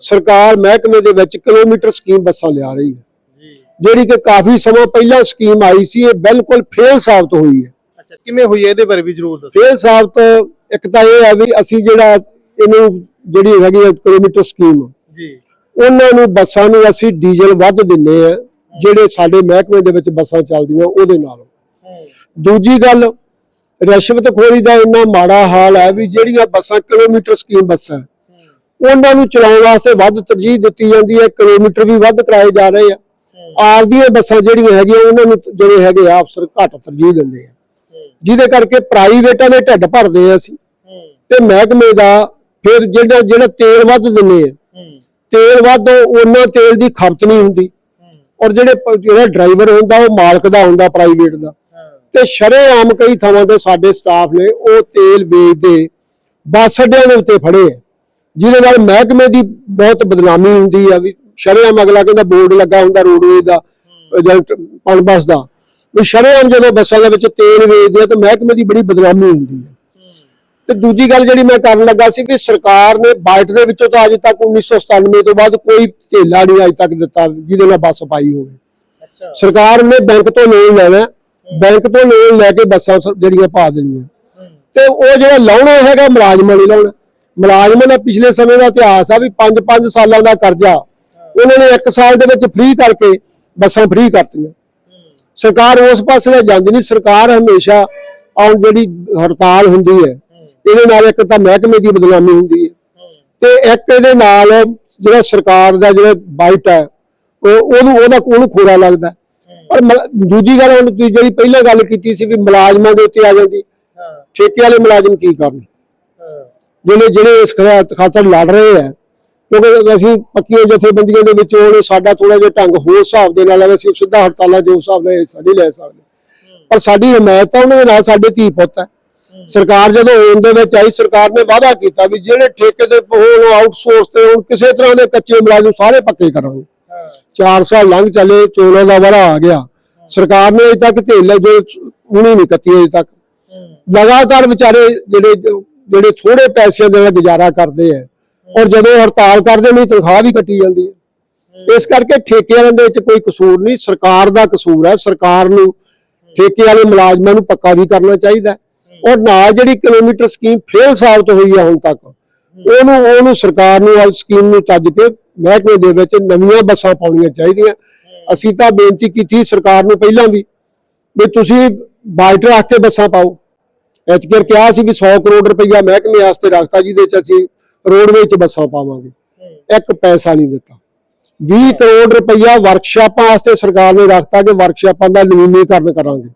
ਸਰਕਾਰ ਮਹਿਕਮੇ ਦੇ ਵਿੱਚ ਕਿਲੋਮੀਟਰ ਸਕੀਮ ਬੱਸਾਂ ਲਿਆ ਰਹੀ ਹੈ। ਜਿਹੜੀ ਕਿ ਕਾਫੀ ਸਮਾਂ ਪਹਿਲਾਂ ਸਕੀਮ ਆਈ ਸੀ ਇਹ ਬਿਲਕੁਲ ਫੇਲ ਸਾਬਤ ਹੋਈ ਹੈ।
ਅੱਛਾ ਕਿਵੇਂ ਹੋਈ ਇਹਦੇ ਬਾਰੇ ਵੀ ਜ਼ਰੂਰ ਦੱਸੋ।
ਫੇਲ ਸਾਬਤ ਇੱਕ ਤਾਂ ਇਹ ਹੈ ਵੀ ਅਸੀਂ ਜਿਹੜਾ ਇਹਨੂੰ ਜਿਹੜੀ ਹੈਗੀ ਕਿਲੋਮੀਟਰ ਸਕੀਮ
ਜੀ।
ਉਹਨਾਂ ਨੂੰ ਬੱਸਾਂ ਨੂੰ ਅਸੀਂ ਡੀਜ਼ਲ ਵੱਧ ਦਿੰਨੇ ਆ ਜਿਹੜੇ ਸਾਡੇ ਮਹਿਕਮੇ ਦੇ ਵਿੱਚ ਬੱਸਾਂ ਚੱਲਦੀਆਂ ਉਹਦੇ ਨਾਲ। ਦੂਜੀ ਗੱਲ ਰਿਸ਼ਵਤਖੋਰੀ ਦਾ ਇੰਨਾ ਮਾੜਾ ਹਾਲ ਹੈ ਵੀ ਜਿਹੜੀਆਂ ਬੱਸਾਂ ਕਿਲੋਮੀਟਰ ਸਕੀਮ ਬੱਸਾਂ ਉਹਨਾਂ ਨੂੰ ਚਲਾਉਣ ਵਾਸਤੇ ਵੱਧ ਤਰਜੀਹ ਦਿੱਤੀ ਜਾਂਦੀ ਹੈ ਕਿਲੋਮੀਟਰ ਵੀ ਵੱਧ ਕਰਾਏ ਜਾ ਰਹੇ ਆ।
ਹੂੰ।
ਆਪਦੀਆਂ ਬੱਸਾਂ ਜਿਹੜੀਆਂ ਹੈਗੀਆਂ ਉਹਨਾਂ ਨੂੰ ਜਿਹੜੇ ਹੈਗੇ ਆ ਅਫਸਰ ਘੱਟ ਤਰਜੀਹ ਦਿੰਦੇ ਆ। ਜਿਹਦੇ ਕਰਕੇ ਪ੍ਰਾਈਵੇਟਾਂ ਦੇ ਢਿੱਡ ਭਰਦੇ ਆ ਅਸੀਂ। ਤੇ ਮਹਿਕਮੇ ਦਾ ਫਿਰ ਜਿਹੜਾ ਜਿਹੜਾ ਤੇਲ ਵੱਧ ਦਿੰਦੇ ਆ ਤੇਲ ਵੱਧ ਉਹਨਾਂ ਤੇਲ ਦੀ ਖਪਤ ਨਹੀਂ ਹੁੰਦੀ। ਔਰ ਜਿਹੜੇ ਜਿਹੜਾ ਡਰਾਈਵਰ ਹੁੰਦਾ ਉਹ ਮਾਲਕ ਦਾ ਹੁੰਦਾ ਪ੍ਰਾਈਵੇਟ ਦਾ। ਤੇ ਸ਼ਰੇਆਮ ਕਈ ਥਾਵਾਂ ਤੇ ਸਾਡੇ ਸਟਾਫ ਨੇ ਉਹ ਤੇਲ ਵੇਚਦੇ ਬੱਸ ਅੱਡਿਆਂ ਦੇ ਉੱਤੇ ਫੜੇ। ਆ ਜਿਹਦੇ ਨਾਲ ਮਹਿਕਮੇ ਦੀ ਬਹੁਤ ਬਦਨਾਮੀ ਹੁੰਦੀ ਆ ਵੀ ਸ਼ਰੇਆਮ ਅਗਲਾ ਕਹਿੰਦਾ ਬੋਰਡ ਲੱਗਾ ਹੁੰਦਾ ਰੋਡਵੇਜ਼ ਦਾ ਏਜੰਟ ਪਣ ਬੱਸ ਦਾ। ਵੀ ਸ਼ਰੇਆਮ ਜਦੋਂ ਬੱਸਾਂ ਦੇ ਵਿੱਚ ਤੇਲ ਵੇਚਦੇ ਆ ਤਾਂ ਮਹਿਕਮੇ ਦੀ ਬੜੀ ਬਦਨਾਮੀ ਹੁੰਦੀ ਹੈ ਤੇ ਦੂਜੀ ਗੱਲ ਜਿਹੜੀ ਮੈਂ ਕਰਨ ਲੱਗਾ ਸੀ ਵੀ ਸਰਕਾਰ ਨੇ ਬਾਈਟ ਦੇ ਵਿੱਚੋਂ ਤਾਂ ਅਜੇ ਤੱਕ 1997 ਤੋਂ ਬਾਅਦ ਕੋਈ ਢੇਲਾ ਨਹੀਂ ਅਜੇ ਤੱਕ ਦਿੱਤਾ ਜਿਹਦੇ ਨਾਲ ਬੱਸ ਪਾਈ ਹੋਵੇ। ਸਰਕਾਰ ਨੇ ਬੈਂਕ ਤੋਂ ਲੋਨ ਲੈਣਾ। ਬੈਂਕ ਤੋਂ ਲੋਨ ਲੈ ਕੇ ਬੱਸਾਂ ਜਿਹੜੀਆਂ ਪਾ ਦੇਣੀਆਂ ਤੇ ਉਹ ਜਿਹੜਾ ਲਾਉਣਾ ਹੈਗਾ ਮੁਲਾਜ਼ਮਾਂ ਨੇ ਲਾਉਣਾ। ਮੁਲਾਜ਼ਮਾਂ ਦਾ ਪਿਛਲੇ ਸਮੇਂ ਦਾ ਇਤਿਹਾਸ ਆ ਵੀ 5-5 ਸਾਲਾਂ ਦਾ ਕਰਜ਼ਾ। ਉਹਨਾਂ ਨੇ 1 ਸਾਲ ਦੇ ਵਿੱਚ ਫ੍ਰੀ ਕਰਕੇ ਬੱਸਾਂ ਫ੍ਰੀ ਕਰਤੀਆਂ। ਸਰਕਾਰ ਉਸ ਪਾਸੇ ਤਾਂ ਜਾਂਦੀ ਨਹੀਂ। ਸਰਕਾਰ ਹਮੇਸ਼ਾ ਆਉਂ ਜਿਹੜੀ ਹੜਤਾਲ ਹੁੰਦੀ ਹੈ, ਇਹਦੇ ਨਾਲ ਇੱਕ ਤਾਂ ਮਹਿਕਮੇ ਦੀ ਬਦਨਾਮੀ ਹੁੰਦੀ ਹੈ। ਤੇ ਇੱਕ ਇਹਦੇ ਨਾਲ ਜਿਹੜਾ ਸਰਕਾਰ ਦਾ ਜਿਹੜਾ ਬਾਈਟ ਹੈ, ਉਹ ਉਹਨੂੰ ਉਹਦਾ ਉਹਨੂੰ ਖੋਰਾ ਲੱਗਦਾ। ਪਰ ਦੂਜੀ ਗੱਲ ਹੁਣ ਤੁਸੀਂ ਜਿਹੜੀ ਪਹਿਲਾਂ ਗੱਲ ਕੀਤੀ ਸੀ ਵੀ ਮੁਲਾਜ਼ਮਾਂ ਦੇ ਉੱਤੇ ਆ ਜਾਂਦੀ
ਹਾਂ।
ਠੇਕੇ ਵਾਲੇ ਮੁਲਾਜ਼ਮ ਕੀ ਕਰਨ? ਜਿਹੜੇ ਜਿਹੜੇ ਇਸ ਖਾਤਰ ਲੜ ਰਹੇ ਆ ਕਿਉਂਕਿ ਅਸੀਂ ਪੱਕੀਆਂ ਜਥੇਬੰਦੀਆਂ ਦੇ ਵਿੱਚ ਉਹਨੇ ਸਾਡਾ ਥੋੜਾ ਜਿਹਾ ਢੰਗ ਹੋਰ ਹਿਸਾਬ ਦੇ ਨਾਲ ਅਸੀਂ ਸਿੱਧਾ ਹੜਤਾਲਾਂ ਦੇ ਉਸ ਹਿਸਾਬ ਨਾਲ ਨਹੀਂ ਲੈ ਸਕਦੇ। ਪਰ ਸਾਡੀ ਹਮਾਇਤ ਤਾਂ ਉਹਨਾਂ ਦੇ ਨਾਲ ਸਾਡੇ ਧੀ ਪੁੱਤ ਹੈ। ਸਰਕਾਰ ਜਦੋਂ ਹੋਣ ਦੇ ਵਿੱਚ ਆਈ ਸਰਕਾਰ ਨੇ ਵਾਅਦਾ ਕੀਤਾ ਵੀ ਜਿਹੜੇ ਠੇਕੇ ਦੇ ਹੋਣ ਆਊਟਸੋਰਸ ਤੇ ਹੁਣ ਕਿਸੇ ਤਰ੍ਹਾਂ ਦੇ ਕੱਚੇ ਮੁਲਾਜ਼ਮ ਸਾਰੇ ਪੱਕੇ ਕਰਾਂਗੇ 4 ਸਾਲ ਲੰਘ ਚੱਲੇ, ਚੋਣਾਂ ਦਾ ਵਰਾ ਆ ਗਿਆ। ਸਰਕਾਰ ਨੇ ਅਜੇ ਤੱਕ ਢੇਲੇ ਜੋ ਉਹਨੇ ਨਹੀਂ ਕੱਟੀ ਅਜੇ ਤੱਕ। ਲਗਾਤਾਰ ਵਿਚਾਰੇ ਜਿਹੜੇ ਜਿਹੜੇ ਥੋੜੇ ਪੈਸਿਆਂ ਦੇ ਨਾਲ ਗੁਜ਼ਾਰਾ ਕਰਦੇ ਆ, ਔਰ ਜਦੋਂ ਹੜਤਾਲ ਕਰਦੇ ਨੇ, ਤਨਖਾਹ ਵੀ ਕੱਟੀ ਜਾਂਦੀ ਹੈ ਇਸ ਕਰਕੇ ਠੇਕੇ ਦੇ ਵਿੱਚ ਕੋਈ ਕਸੂਰ ਨਹੀਂ, ਸਰਕਾਰ ਦਾ ਕਸੂਰ ਹੈ। ਸਰਕਾਰ ਨੂੰ ਠੇਕੇ ਵਾਲੇ ਮੁਲਾਜ਼ਮਾਂ ਨੂੰ ਪੱਕਾ ਵੀ ਕਰਨਾ ਚਾਹੀਦਾ। ਔਰ ਨਾਲ ਜਿਹੜੀ ਕਿਲੋਮੀਟਰ ਸਕੀਮ ਫੇਲ ਸਾਬਤ ਹੋਈ ਹੈ ਹੁਣ ਤੱਕ ਉਹਨੂੰ ਉਹਨੂੰ ਸਰਕਾਰ ਨੂੰ ਉਸ ਸਕੀਮ ਨੂੰ ਚੱਜ ਕੇ ਮਹਿਕਮੇ ਦੇ ਵਿੱਚ ਨਵੀਆਂ ਬੱਸਾਂ ਪਾਉਣੀਆਂ ਚਾਹੀਦੀਆਂ। ਅਸੀਂ ਤਾਂ ਬੇਨਤੀ ਕੀਤੀ ਸਰਕਾਰ ਨੂੰ ਪਹਿਲਾਂ ਵੀ ਵੀ ਤੁਸੀਂ ਬਾਈਟ ਰੱਖ ਕੇ ਬੱਸਾਂ ਪਾਓ। ਐਚਕੇਰ ਕਿਹਾ ਸੀ ਵੀ 100 ਕਰੋੜ ਰੁਪਈਆ ਮਹਿਕਮੇ ਵਾਸਤੇ ਰੱਖਤਾ, ਜਿਹਦੇ ਚ ਅਸੀਂ ਰੋਡਵੇ 'ਚ ਬੱਸਾਂ ਪਾਵਾਂਗੇ। ਇੱਕ ਪੈਸਾ ਨਹੀਂ ਦਿੱਤਾ। 20 ਕਰੋੜ ਰੁਪਈਆ ਵਰਕਸ਼ਾਪਾਂ ਵਾਸਤੇ ਸਰਕਾਰ ਨੇ ਰੱਖਤਾ ਕਿ ਵਰਕਸ਼ਾਪਾਂ ਦਾ ਨਵੀਨੀਕਰਨ ਕਰਾਂਗੇ।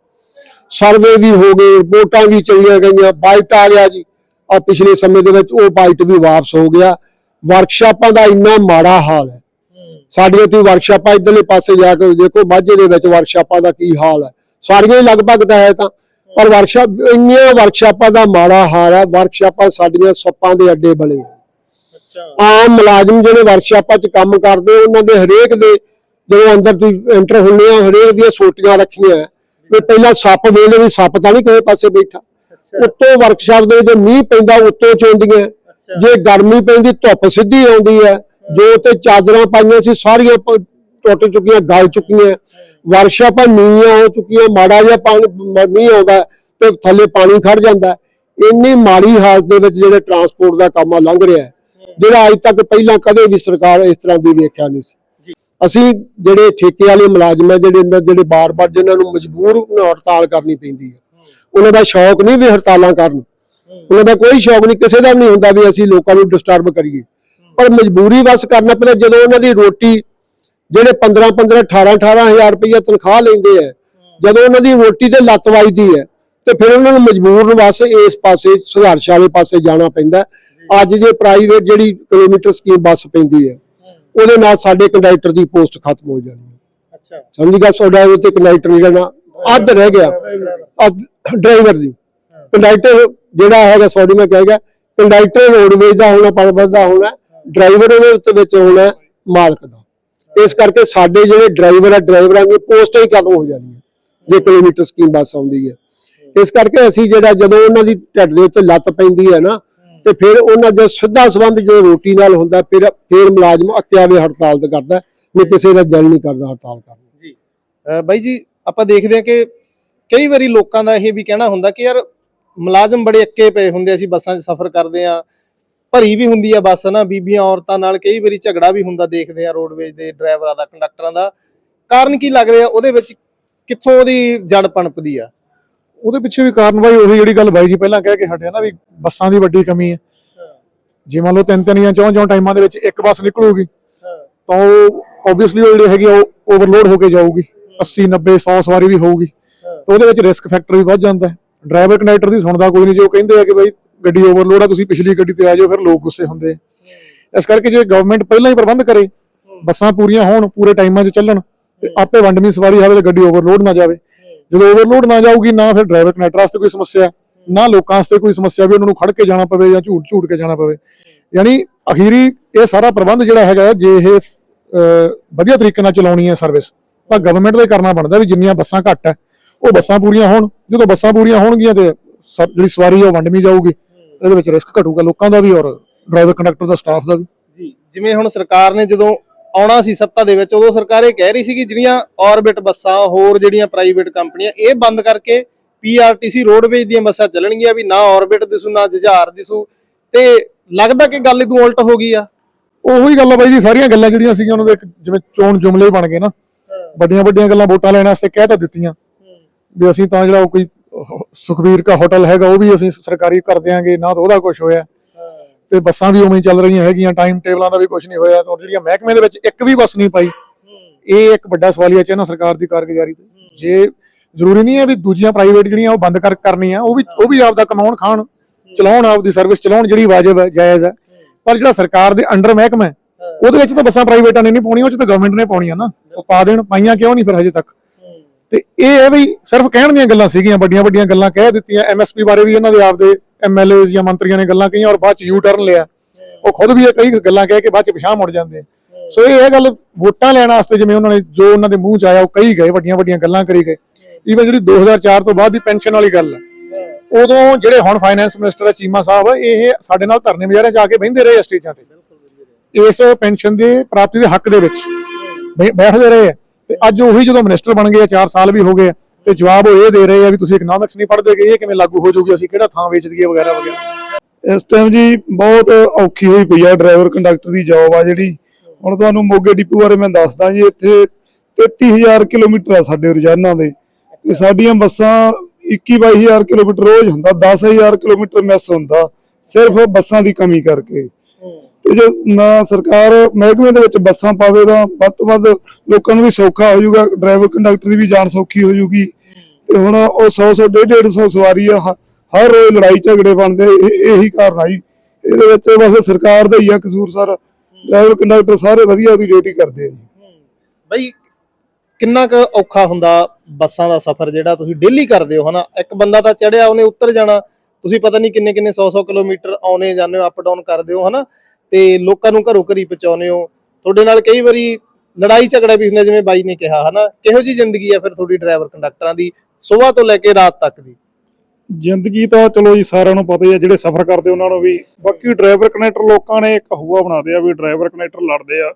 ਸਰਵੇ ਵੀ ਹੋ ਗਏ, ਰਿਪੋਰਟਾਂ ਵੀ ਚਲੀਆਂ ਗਈਆਂ, ਬਾਈਟ ਆ ਗਿਆ ਜੀ। ਆ ਪਿਛਲੇ ਸਮੇਂ ਦੇ ਵਿੱਚ ਉਹ ਬਾਈਟ ਵੀ ਵਾਪਸ ਹੋ ਗਿਆ। ਵਰਕਸ਼ਾਪਾਂ ਦਾ ਇੰਨਾ ਮਾੜਾ ਹਾਲ ਹੈ। ਸਾਡੀਆਂ ਤੁਸੀਂ ਵਰਕਸ਼ਾਪਾਂ ਇਧਰਲੇ ਪਾਸੇ ਜਾ ਕੇ ਦੇਖੋ ਮਾਝੇ ਦੇ ਵਿੱਚ ਵਰਕਸ਼ਾਪਾਂ ਦਾ ਕੀ ਹਾਲ ਹੈ। ਸਾਰੀਆਂ ਹੀ ਲਗਭਗ ਤਾਂ ਹੈ ਤਾਂ ਪਰ ਵਰਕਸ਼ਾਪ ਇੰਨੀਆਂ ਵਰਕਸ਼ਾਪਾਂ ਦਾ ਮਾੜਾ ਹਾਲ ਹੈ ਵਰਕਸ਼ਾਪਾਂ ਸਾਡੀਆਂ ਸੱਪਾਂ ਦੇ ਅੱਡੇ ਬਣੇ ਆਮ ਮੁਲਾਜ਼ਮ ਜਿਹੜੇ ਵਰਕਸ਼ਾਪਾਂ 'ਚ ਕੰਮ ਕਰਦੇ ਉਹਨਾਂ ਦੇ ਹਰੇਕ ਦੇ ਜਦੋਂ ਅੰਦਰ ਤੁਸੀਂ ਐਂਟਰ ਹੁੰਦੇ ਆ ਹਰੇਕ ਦੀਆਂ ਸੋਟੀਆਂ ਰੱਖੀਆਂ ਹੈ। ਵੀ ਪਹਿਲਾਂ ਸੱਪ ਵੇਲੇ ਵੀ ਸੱਪ ਤਾਂ ਨਹੀਂ ਕਿਸੇ ਪਾਸੇ ਬੈਠਾ। ਉੱਤੋਂ ਵਰਕਸ਼ਾਪ ਦੇ ਵਿੱਚ ਮੀਂਹ ਪੈਂਦਾ ਉੱਤੋਂ ਚੋਂਦੀਆਂ ਜੇ ਗਰਮੀ ਪੈਂਦੀ ਧੁੱਪ ਸਿੱਧੀ ਆਉਂਦੀ ਹੈ। ਜੋ ਤੇ ਚਾਦਰਾਂ ਪਾਈਆਂ ਸੀ ਸਾਰੀਆਂ ਟੁੱਟ ਚੁੱਕੀਆਂ ਗਲ ਚੁੱਕੀਆਂ। ਵਰਕਸ਼ਾਪਾਂ ਨੀਵੀਆਂ ਹੋ ਚੁੱਕੀਆਂ ਮਾੜਾ ਜਿਹਾ ਪਾਣੀ ਮੀਂਹ ਆਉਂਦਾ ਤੇ ਥੱਲੇ ਪਾਣੀ ਖੜ ਜਾਂਦਾ। ਇੰਨੀ ਮਾੜੀ ਹਾਲਤ ਦੇ ਵਿੱਚ ਜਿਹੜੇ ਟਰਾਂਸਪੋਰਟ ਦਾ ਕੰਮ ਲੰਘ ਰਿਹਾ ਜਿਹੜਾ ਅੱਜ ਤੱਕ ਪਹਿਲਾਂ ਕਦੇ ਵੀ ਸਰਕਾਰ ਇਸ ਤਰ੍ਹਾਂ ਦੀ ਵੇਖਿਆ ਨਹੀਂ ਸੀ। ਅਸੀਂ ਜਿਹੜੇ ਠੇਕੇ ਵਾਲੇ ਮੁਲਾਜ਼ਮ ਹੈ ਜਿਹੜੇ ਜਿਹੜੇ ਬਾਰ-ਬਾਰ ਜਿਨ੍ਹਾਂ ਨੂੰ ਮਜਬੂਰ ਹੜਤਾਲ ਕਰਨੀ ਪੈਂਦੀ ਹੈ ਉਹਨਾਂ ਦਾ ਸ਼ੌਕ ਨਹੀਂ ਵੀ ਹੜਤਾਲਾਂ ਕਰਨ। ਉਹਨਾਂ ਦਾ ਕੋਈ ਸ਼ੌਕ ਨਹੀਂ ਕਿਸੇ ਦਾ ਨਹੀਂ ਹੁੰਦਾ ਵੀ ਅਸੀਂ ਲੋਕਾਂ ਨੂੰ ਡਿਸਟਰਬ ਕਰੀਏ। ਪਰ ਮਜਬੂਰੀ ਬਸ ਕਰਨਾ ਪੈਂਦਾ ਜਦੋਂ ਉਹਨਾਂ ਦੀ ਰੋਟੀ ਜਿਹੜੇ 15 15 18 18000 ਰੁਪਈਆ ਤਨਖਾਹ ਲੈਂਦੇ ਆ ਜਦੋਂ ਉਹਨਾਂ ਦੀ ਰੋਟੀ ਤੇ ਲੱਤ ਵੱਜਦੀ ਹੈ ਤੇ ਫਿਰ ਉਹਨਾਂ ਨੂੰ ਮਜਬੂਰਨ ਬਸ ਇਸ ਪਾਸੇ ਸੰਘਰਸ਼ ਵਾਲੇ ਪਾਸੇ ਜਾਣਾ ਪੈਂਦਾ। ਅੱਜ ਜੇ ਪ੍ਰਾਈਵੇਟ ਜਿਹੜੀ ਕਿਲੋਮੀਟਰ ਸਕੀਮ ਬੱਸ ਪੈਂਦੀ ਹੈ ਉਹਦੇ ਨਾਲ ਸਾਡੇ ਕੰਡਕਟਰ ਦੀ ਪੋਸਟ ਖਤਮ ਹੋ ਜਾਣੀ ਹੈ
ਅੱਛਾ।
ਸਮਝ ਗਿਆ ਸੋਡਾ ਤੇ ਕੰਡਕਟਰ ਜਿਹੜਾ ਨਾ ਅੱਧ ਰਹਿ ਗਿਆ। ਡਰਾਈਵਰ ਦੀ। ਕੰਡਕਟਰ ਜਿਹੜਾ ਹੈਗਾ ਸੌਡੀ ਮੈਂ ਕਹੇਗਾ ਕੰਡਕਟਰ ਰੋਡਵੇਜ਼ ਦਾ ਹੋਣਾ ਪਰਬਤ ਦਾ ਹੋਣਾ, ਡਰਾਈਵਰ ਉਹਦੇ ਉੱਤੇ ਵਿੱਚ ਹੋਣਾ ਮਾਲਕ ਦਾ। ਇਸ ਕਰਕੇ ਸਾਡੇ ਜਿਹੜੇ ਡਰਾਈਵਰ ਆ, ਡਰਾਈਵਰਾਂ ਦੀ ਪੋਸਟਾਂ ਹੀ ਕਦੋਂ ਹੋ ਜਾਣੀਆਂ, ਜੇ ਕਿਲੋਮੀਟਰ ਸਕੀਮ ਬੱਸ ਆਉਂਦੀ ਹੈ। ਇਸ ਕਰਕੇ ਅਸੀਂ ਜਿਹੜਾ ਜਦੋਂ ਉਹਨਾਂ ਦੀ ਢਿੱਡ ਦੇ ਉੱਤੇ ਲੱਤ ਪੈਂਦੀ ਹੈ ਨਾ, ਤੇ ਫਿਰ ਉਹਨਾਂ ਦਾ ਸਿੱਧਾ ਸੰਬੰਧ ਜਦੋਂ ਰੋਟੀ ਨਾਲ ਹੁੰਦਾ, ਫਿਰ ਫਿਰ ਮੁਲਾਜ਼ਮ ਅੱਕਿਆ ਹੜਤਾਲ ਤੇ ਕਰਦਾ ਨਹੀਂ ਕਿਸੇ ਦਾ ਦਿਲ ਨਹੀਂ ਕਰਦਾ ਹੜਤਾਲ ਕਰਨ
ਜੀ। ਬਾਈ ਜੀ, ਆਪਾਂ ਦੇਖਦੇ ਹਾਂ ਕਿ ਕਈ ਵਾਰੀ ਲੋਕਾਂ ਦਾ ਇਹ ਵੀ ਕਹਿਣਾ ਹੁੰਦਾ ਕਿ ਯਾਰ ਮੁਲਾਜ਼ਮ ਬੜੇ ਅੱਕੇ ਪਏ ਹੁੰਦੇ ਅਸੀਂ ਬੱਸਾਂ 'ਚ ਸਫ਼ਰ ਕਰਦੇ ਆ ਭਰੀ ਵੀ ਹੁੰਦੀ ਆ ਬੱਸ ਨਾ ਬੀਬੀਆਂ ਔਰਤਾਂ ਨਾਲ ਕਈ ਵਾਰੀ ਝਗੜਾ ਵੀ ਹੁੰਦਾ ਦੇਖਦੇ ਆ ਰੋਡਵੇਜ਼ ਦੇ ਡਰਾਈਵਰਾਂ ਦਾ ਕੰਡਕਟਰਾਂ ਦਾ। ਕਾਰਨ ਕੀ ਲੱਗਦੇ ਆ? ਉਹਦੇ ਵਿੱਚ ਕਿੱਥੋਂ ਉਹਦੀ ਜੜ ਪਣਪਦੀ ਆ?
ਉਹਦੇ ਪਿੱਛੇ ਵੀ ਕਾਰਨ ਬਾਈ ਉਹੀ ਜਿਹੜੀ ਗੱਲ ਬਾਈ ਜੀ ਪਹਿਲਾਂ ਕਹਿ ਕੇ ਹਟਿਆ ਨਾ ਵੀ ਬੱਸਾਂ ਦੀ ਵੱਡੀ ਕਮੀ ਹੈ। ਜੇ ਮੰਨ ਲਓ ਤਿੰਨ ਤਿੰਨ ਜਾਂ ਚੌਂ ਚੌਂ ਟਾਈਮਾਂ ਦੇ ਵਿੱਚ ਇੱਕ ਬੱਸ ਨਿਕਲੂਗੀ ਤਾਂ ਉਹ ਆਬਵੀਅਸਲੀ ਉਹ ਜਿਹੜੀ ਹੈਗੀ ਉਹ ਓਵਰਲੋਡ ਹੋ ਕੇ ਜਾਊਗੀ। 80 90 100 ਸਵਾਰੀ ਵੀ ਹੋਊਗੀ। ਤਾਂ ਉਹਦੇ ਵਿੱਚ ਰਿਸਕ ਫੈਕਟਰ ਵੀ ਵੱਧ ਜਾਂਦਾ ਹੈ। ਡਰਾਈਵਰ ਕੰਡਕਟਰ ਦੀ ਸੁਣਦਾ ਕੋਈ ਨਹੀਂ ਜੇ ਉਹ ਕਹਿੰਦੇ ਆ ਕਿ ਬਾਈ ਗੱਡੀ ਓਵਰਲੋਡ ਆ ਤੁਸੀਂ ਪਿਛਲੀ ਗੱਡੀ ਤੇ ਆ ਜਾਓ ਫਿਰ ਲੋਕ ਗੁੱਸੇ ਹੁੰਦੇ। ਇਸ ਕਰਕੇ ਜੇ ਗਵਰਨਮੈਂਟ ਪਹਿਲਾਂ ਹੀ ਪ੍ਰਬੰਧ ਕਰੇ ਬੱਸਾਂ ਪੂਰੀਆਂ ਹੋਣ ਪੂਰੇ ਟਾਈਮਾਂ 'ਚ ਚੱਲਣ ਤੇ ਆਪੇ ਵੰਡਵੀਂ ਸਵਾਰੀ ਹੋਵੇ ਤੇ ਗੱਡੀ ਓਵਰਲੋਡ ਨਾ ਜਾਵੇ। ਜਦੋਂ ਓਵਰਲੋਡ ਨਾ ਜਾਊਗੀ ਨਾ ਫਿਰ ਡਰਾਈਵਰ ਕੰਡਕਟਰ ਵਾਸਤੇ ਕੋਈ ਸਮੱਸਿਆ ਨਾ ਲੋਕਾਂ ਵਾਸਤੇ ਕੋਈ ਸਮੱਸਿਆ ਵੀ ਉਹਨਾਂ ਨੂੰ ਖੜ ਕੇ ਜਾਣਾ ਪਵੇ ਜਾਂ ਝੂਟ ਝੂਟ ਕੇ ਜਾਣਾ ਪਵੇ। ਯਾਨੀ ਅਖੀਰੀ ਇਹ ਸਾਰਾ ਪ੍ਰਬੰਧ ਜਿਹੜਾ ਹੈਗਾ ਜੇ ਇਹ ਵਧੀਆ ਤਰੀਕੇ ਨਾਲ ਚਲਾਉਣੀ ਹੈ ਸਰਵਿਸ ਤਾਂ ਗਵਰਨਮੈਂਟ ਦਾ ਹੀ ਕਰਨਾ ਬਣਦਾ ਵੀ ਜਿੰਨੀਆਂ ਬੱਸਾਂ ਘੱਟ ਹੈ ਉਹ ਬੱਸਾਂ ਪੂਰੀਆਂ ਹੋਣ ਜਦੋਂ ਬੱਸਾਂ ਪੂਰੀਆਂ ਹੋਣਗੀਆਂ ਤੇ ਜਿਹੜੀ ਸਵਾਰੀ ਉਹ ਵੰਡਵੀਂ ਜਾਊਗੀ ਇਹਦੇ ਵਿੱਚ ਰਿਸਕ ਘਟੂਗਾ ਲੋਕਾਂ ਦਾ ਵੀ ਔਰ ਡਰਾਈਵਰ ਕੰਡਕਟਰ ਦਾ ਸਟਾਫ ਦਾ ਵੀ।
ਜੀ ਜਿਵੇਂ ਹੁਣ ਸਰਕਾਰ ਨੇ ਜਦੋਂ ਆਉਣਾ ਸੀ ਸੱਤਾ ਦੇ ਵਿੱਚ ਉਦੋਂ ਸਰਕਾਰ ਇਹ ਕਹਿ ਰਹੀ ਸੀ ਕਿ ਜਿਹੜੀਆਂ ਆਰਬਿਟ ਬੱਸਾਂ ਹੋਰ ਜਿਹੜੀਆਂ ਪ੍ਰਾਈਵੇਟ ਕੰਪਨੀਆਂ ਇਹ ਬੰਦ ਕਰਕੇ ਪੀਆਰਟੀਸੀ ਰੋਡਵੇਜ਼ ਦੀਆਂ ਬੱਸਾਂ ਚੱਲਣਗੀਆਂ ਵੀ ਨਾ ਆਰਬਿਟ ਦਿਸੂ ਨਾ ਜੁਝਾਰ ਦਿਸੂ ਤੇ ਲੱਗਦਾ ਕਿ ਗੱਲ ਇਦੋਂ ਉਲਟ ਹੋ ਗਈ ਆ।
ਉਹੀ ਗੱਲ ਆ ਬਾਈ ਜੀ ਸਾਰੀਆਂ ਗੱਲਾਂ ਜਿਹੜੀਆਂ ਸੀਗੀਆਂ ਉਹਨਾਂ ਦੇ ਇੱਕ ਜਿਵੇਂ ਚੋਣ ਜੁਮਲੇ ਬਣ ਗਏ ਨਾ। ਵੱਡੀਆਂ ਵੱਡੀਆਂ ਗੱਲਾਂ ਵੋਟਾਂ ਲੈਣ ਵਾਸਤੇ ਕਹਿ ਤਾਂ ਦਿੱਤੀਆਂ। ਵੀ ਅਸੀਂ ਤਾਂ ਜਿਹੜਾ ਉਹ ਕੋਈ ਸੁਖਬੀਰ ਕਾ ਹੋਟਲ ਹੈਗਾ ਉਹ ਵੀ ਅਸੀਂ ਸਰਕਾਰੀ ਕਰ ਦਿਆਂਗੇ ਨਾ ਤਾਂ ਉਹਦਾ ਕੁਝ ਹੋਇਆ। ਤੇ ਬੱਸਾਂ ਵੀ ਉਵੇਂ ਹੀ ਚੱਲ ਰਹੀਆਂ ਹੈਗੀਆਂ ਟਾਈਮ ਟੇਬਲਾਂ ਦਾ ਵੀ ਕੁਝ ਨਹੀਂ ਹੋਇਆ ਔਰ ਜਿਹੜੀਆਂ ਮਹਿਕਮੇ ਦੇ ਵਿੱਚ ਇੱਕ ਵੀ ਬੱਸ ਨਹੀਂ ਪਾਈ ਇਹ ਇੱਕ ਵੱਡਾ ਸਵਾਲੀਆ ਚਿੰਨ੍ਹ ਆ ਸਰਕਾਰ ਦੀ ਕਾਰਗੁਜ਼ਾਰੀ ਤੇ। ਜੇ ਜ਼ਰੂਰੀ ਨਹੀਂ ਹੈ ਵੀ ਦੂਜੀਆਂ ਪ੍ਰਾਈਵੇਟ ਜਿਹੜੀਆਂ ਉਹ ਬੰਦ ਕਰ ਕਰਨੀਆਂ ਉਹ ਵੀ ਉਹ ਵੀ ਆਪਦਾ ਕਮਾਉਣ ਖਾਣ ਚਲਾਉਣ ਆਪਦੀ ਸਰਵਿਸ ਚਲਾਉਣ ਜਿਹੜੀ ਵਾਜਬ ਹੈ ਜਾਇਜ਼ ਹੈ। ਪਰ ਜਿਹੜਾ ਸਰਕਾਰ ਦੇ ਅੰਡਰ ਮਹਿਕਮਾ ਉਹਦੇ ਵਿੱਚ ਤਾਂ ਬੱਸਾਂ ਪ੍ਰਾਈਵੇਟਾਂ ਨੇ ਨਹੀਂ ਪਾਉਣੀਆਂ ਉਹ ਚ ਤਾਂ ਗਵਰਨਮੈਂਟ ਨੇ ਪਾਉਣੀਆਂ ਨਾ। ਉਹ ਪਾ ਦੇਣ ਪਾਈਆਂ ਕਿਉਂ ਨਹੀਂ ਫਿਰ ਹਜੇ ਤੱਕ? ਤੇ ਇਹ ਹੈ ਵੀ ਸਿਰਫ ਕਹਿਣ ਦੀਆਂ ਗੱਲਾਂ ਸੀਗੀਆਂ, ਵੱਡੀਆਂ ਵੱਡੀਆਂ ਗੱਲਾਂ ਕਹਿ ਦਿੱਤੀਆਂ। ਐਮਐਸਪੀ ਬਾਰੇ ਵੀ ਇਹਨਾਂ ਦੇ ਆਪਦੇ ਐਮਐਲਏਜ਼ ਜਾਂ ਮੰਤਰੀਆਂ ਨੇ ਗੱਲਾਂ ਕਹੀਆਂ ਔਰ ਬਾਅਦ ਚ ਯੂ ਟਰਨ ਲਿਆ। ਉਹ ਖੁਦ ਵੀ ਇਹ ਕਈ ਗੱਲਾਂ ਕਹਿ ਕੇ ਬਾਅਦ ਚ ਪਿਛਾਂ ਮੁੜ ਜਾਂਦੇ ਸੋ ਇਹ ਇਹ ਗੱਲ ਵੋਟਾਂ ਲੈਣ ਵਾਸਤੇ ਜਿਵੇਂ ਉਹਨਾਂ ਨੇ ਜੋ ਉਹਨਾਂ ਦੇ ਮੂੰਹ ਚ ਆਇਆ, ਉਹ ਕਹੀ ਗਏ, ਵੱਡੀਆਂ ਵੱਡੀਆਂ ਗੱਲਾਂ ਕਰੀ ਗਏ। ਈਵਨ ਜਿਹੜੀ 2004 ਤੋਂ ਬਾਅਦ ਦੀ ਪੈਨਸ਼ਨ ਵਾਲੀ ਗੱਲ ਹੈ ਉਦੋਂ ਜਿਹੜੇ ਹੁਣ ਫਾਈਨੈਂਸ ਮਿਨਿਸਟਰ ਹੈ ਚੀਮਾ ਸਾਹਿਬ ਇਹ ਸਾਡੇ ਨਾਲ ਧਰਨੇ ਮੁਜ਼ਾਹਰੇ ਜਾ ਕੇ ਬਹਿੰਦੇ ਰਹੇ ਆ ਸਟੇਜਾਂ ਤੇ। ਇਸ ਪੈਨਸ਼ਨ ਦੇ ਪ੍ਰਾਪਤੀ ਦੇ ਹੱਕ ਦੇ ਵਿੱਚ ਬੈਠਦੇ ਰਹੇ ਆ। ਤੇ ਅੱਜ ਉਹੀ ਜਦੋਂ ਮਿਨਿਸਟਰ ਬਣ ਗਏ ਆ 4 ਸਾਲ ਵੀ ਹੋ ਗਏ ਤੇ ਜਵਾਬ ਉਹ ਇਹ ਦੇ ਰਹੇ ਆ ਵੀ ਤੁਸੀਂ ਇਕਨੋਮਿਕਸ ਨਹੀਂ ਪੜ੍ਹਦੇ ਕਿ ਇਹ ਕਿਵੇਂ ਲਾਗੂ ਹੋ ਜਾਊਗੀ ਅਸੀਂ ਕਿਹੜਾ ਥਾਂ ਵੇਚ ਦਈਏ ਵਗੈਰਾ ਵਗੈਰਾ।
ਇਸ ਟਾਈਮ ਜੀ ਬਹੁਤ ਔਖੀ ਹੋਈ ਪਈ ਆ ਡਰਾਈਵਰ ਕੰਡਕਟਰ ਦੀ ਜੌਬ ਆ ਜਿਹੜੀ। ਹੁਣ ਤੁਹਾਨੂੰ ਮੋਗੇ ਡਿਪੂ ਬਾਰੇ ਮੈਂ ਦੱਸਦਾ ਜੀ ਇੱਥੇ 33000 ਕਿਲੋਮੀਟਰ ਆ ਸਾਡੇ ਰੋਜ਼ਾਨਾ ਦੇ। ਤੇ ਸਾਡੀਆਂ ਬੱਸਾਂ 21 22000 ਕਿਲੋਮੀਟਰ ਰੋਜ਼ ਹੁੰਦਾ 10000 ਕਿਲੋਮੀਟਰ ਮਿਸ ਹੁੰਦਾ ਸਿਰਫ ਬੱਸਾਂ ਦੀ ਕਮੀ ਕਰਕੇ। ਤੇ ਜੇ ਨਾ ਸਰਕਾਰ ਮਹਿਕਮੇ ਦੇ ਵਿੱਚ ਬੱਸਾਂ ਪਾਵੇ ਤਾਂ ਵੱਧ ਤੋਂ ਵੱਧ ਲੋਕਾਂ ਨੂੰ ਵੀ ਸੌਖਾ ਹੋ ਜਾਊਗਾ, ਡਰਾਈਵਰ ਕੰਡਕਟਰ ਦੀ ਵੀ ਜਾਨ ਸੌਖੀ ਹੋ ਜਾਊਗੀ। ਤੇ ਹੁਣ ਉਹ 100 100 150 ਸਵਾਰੀ ਆ ਹਰ ਰੋਜ਼ ਲੜਾਈ ਝਗੜੇ ਬਣਦੇ ਇਹੀ ਕਾਰਨ ਆ ਇਹਦੇ ਵਿੱਚ ਬਸ ਸਰਕਾਰ ਦਾ ਹੀ ਆ ਕਸੂਰ ਸਰ। ਡਰਾਈਵਰ, ਕੰਡਕਟਰ ਸਾਰੇ ਵਧੀਆ ਉਹਦੀ ਡਿਊਟੀ ਕਰਦੇ ਆ ਜੀ।
ਬਈ, ਕਿੰਨਾ ਕੁ ਔਖਾ ਹੁੰਦਾ ਬੱਸਾਂ ਦਾ ਸਫ਼ਰ ਜਿਹੜਾ ਤੁਸੀਂ ਡੇਲੀ ਕਰਦੇ ਹੋ, ਹਨਾ? ਇੱਕ ਬੰਦਾ ਤਾਂ ਚੜਿਆ, ਉਹਨੇ ਉੱਤਰ ਜਾਣਾ। ਤੁਸੀਂ ਪਤਾ ਨਹੀਂ ਕਿੰਨੇ ਕਿੰਨੇ 100 100 ਕਿਲੋਮੀਟਰ ਆਉਣੇ ਜਾਂਦੇ ਹੋ ਅਪ ਡਾਊਨ ਕਰਦੇ ਹੋ, ਹਨਾ? ਤੇ ਲੋਕਾਂ ਨੂੰ ਘਰੋਂ ਘਰੀ ਪਹੁੰਚਾਉਂਦੇ ਹੋ। ਤੁਹਾਡੇ ਨਾਲ ਕਈ ਵਾਰੀ ਲੜਾਈ ਝਗੜਾ ਵੀ ਹੁੰਦਾ ਜਿਵੇਂ ਬਾਈ ਨੇ ਕਿਹਾ ਹਨਾ? ਕਿਹੋ ਜੀ ਜ਼ਿੰਦਗੀ ਆ ਫਿਰ ਤੁਹਾਡੀ ਡਰਾਈਵਰ ਕੰਡਕਟਰਾਂ ਦੀ ਸਵੇਰ ਤੋਂ ਲੈ ਕੇ ਰਾਤ ਤੱਕ ਦੀ?
ਜ਼ਿੰਦਗੀ ਤਾਂ ਚਲੋ ਜੀ ਸਾਰਿਆਂ ਨੂੰ ਪਤਾ ਹੀ ਹੈ ਜਿਹੜੇ ਸਫ਼ਰ ਕਰਦੇ ਉਹਨਾਂ ਨੂੰ ਵੀ। ਬਾਕੀ ਡਰਾਈਵਰ ਕਨੈਕਟਰ ਲੋਕਾਂ ਨੇ ਇੱਕ ਹੂਆ ਬਣਾਦੇ ਆ ਵੀ ਡਰਾਈਵਰ ਕਨੈਕਟਰ ਲੜਦੇ ਆ।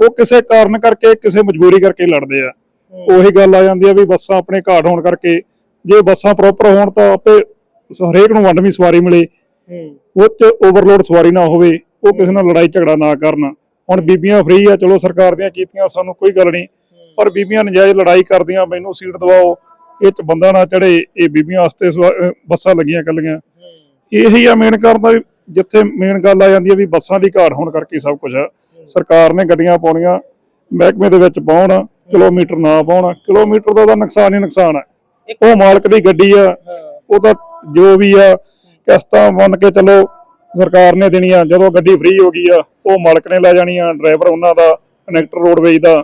ਉਹ ਕਿਸੇ ਕਾਰਨ ਕਰਕੇ ਕਿਸੇ ਮਜਬੂਰੀ ਕਰਕੇ ਲੜਦੇ ਆ। ਉਹੀ ਗੱਲ ਆ ਜਾਂਦੀ ਆ ਵੀ ਬੱਸਾਂ ਆਪਣੇ ਘਾਟ ਹੋਣ ਕਰਕੇ ਜੇ ਬੱਸਾਂ ਪ੍ਰੋਪਰ ਹੋਣ ਤਾਂ ਆਪੇ ਹਰੇਕ ਨੂੰ ਵੰਡਵੀਂ ਸਵਾਰੀ ਮਿਲੇ। ਉਹ ਚ ਓਵਰਲੋਡ ਸਵਾਰੀ ਨਾ ਹੋਵੇ। ਉਹ ਕਿਸੇ ਨਾਲ ਲੜਾਈ ਝਗੜਾ ਨਾ ਕਰਨ। ਹੁਣ ਬੀਬੀਆਂ ਫ੍ਰੀ ਆ ਚਲੋ ਸਰਕਾਰ ਦੀਆਂ ਕੀਤੀਆਂ ਸਾਨੂੰ ਕੋਈ ਗੱਲ ਨਹੀਂ। ਪਰ ਬੀਬੀਆਂ ਨਜਾਇਜ਼ ਲੜਾਈ ਕਰਦੀਆਂ ਮੈਨੂੰ ਸੀਟ ਦਵਾਓ। ਇਹ ਚ ਬੰਦਾ ਨਾ ਚੜੇ ਇਹ ਬੀਬੀਆਂ ਵਾਸਤੇ ਬੱਸਾਂ ਲੱਗੀਆਂ ਕੱਲੀਆਂ ਇਹੀ ਆ ਮੇਨ ਕਾਰਨ ਦਾ ਵੀ ਜਿੱਥੇ ਮੇਨ ਗੱਲ ਆ ਜਾਂਦੀ ਹੈ ਵੀ ਬੱਸਾਂ ਦੀ ਘਾਟ ਹੋਣ ਕਰਕੇ ਸਭ ਕੁਝ ਆ। ਸਰਕਾਰ ਨੇ ਗੱਡੀਆਂ ਪਾਉਣੀਆਂ ਮਹਿਕਮੇ ਦੇ ਵਿੱਚ ਪਾਉਣ ਕਿਲੋਮੀਟਰ ਨਾ ਪਾਉਣ। ਕਿਲੋਮੀਟਰ ਦਾ ਤਾਂ ਨੁਕਸਾਨ ਹੀ ਨੁਕਸਾਨ ਹੈ ਉਹ ਮਾਲਕ ਦੀ ਗੱਡੀ ਆ ਉਹ ਤਾਂ ਜੋ ਵੀ ਆ ਕਿਸ਼ਤਾਂ ਮੰਨ ਕੇ ਚੱਲੋ ਸਰਕਾਰ ਨੇ ਦੇਣੀਆਂ ਜਦੋਂ ਗੱਡੀ ਫ੍ਰੀ ਹੋ ਗਈ ਆ ਉਹ ਮਾਲਕ ਨੇ ਲੈ ਜਾਣੀ ਆ ਡਰਾਈਵਰ ਉਹਨਾਂ ਦਾ ਕਨੈਕਟਰ ਰੋਡਵੇਜ ਦਾ।